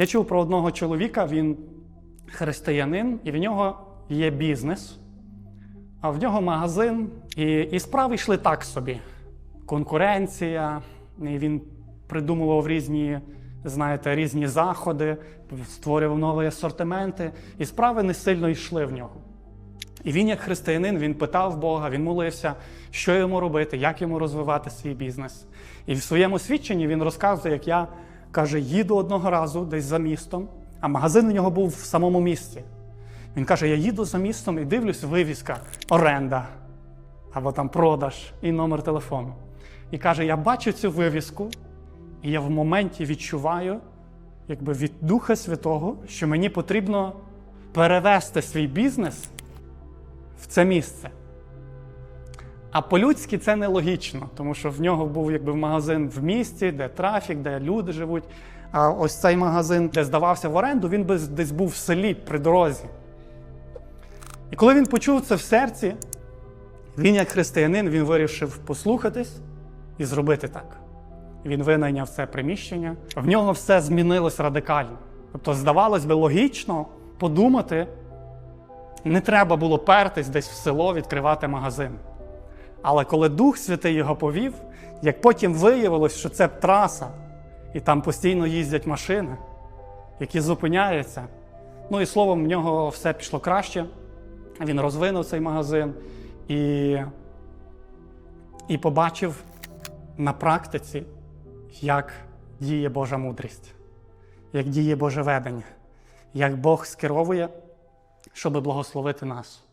Я чув про одного чоловіка, він християнин, і в нього є бізнес, а в нього магазин, і, і справи йшли так собі. Конкуренція, і він придумував різні, знаєте, різні заходи, створював нові асортименти, і справи не сильно йшли в нього. І він, як християнин, він питав Бога, він молився, що йому робити, як йому розвивати свій бізнес. І в своєму свідченні він розказує, як я каже, їду одного разу десь за містом, а магазин у нього був в самому місті. Він каже: Я їду за містом і дивлюсь, вивіска, оренда або там продаж і номер телефону. І каже: Я бачу цю вивіску, і я в моменті відчуваю, якби від Духа Святого, що мені потрібно перевести свій бізнес в це місце. А по-людськи це нелогічно, тому що в нього був якби магазин в місті, де трафік, де люди живуть. А ось цей магазин, де здавався в оренду, він би десь був в селі при дорозі. І коли він почув це в серці, він, як християнин, він вирішив послухатись і зробити так. Він винайняв це приміщення. В нього все змінилось радикально. Тобто, здавалось би, логічно подумати, не треба було пертись десь в село відкривати магазин. Але коли Дух Святий його повів, як потім виявилось, що це траса, і там постійно їздять машини, які зупиняються. Ну і словом, в нього все пішло краще. Він розвинув цей магазин і, і побачив на практиці, як діє Божа мудрість, як діє Боже ведення, як Бог скеровує, щоб благословити нас.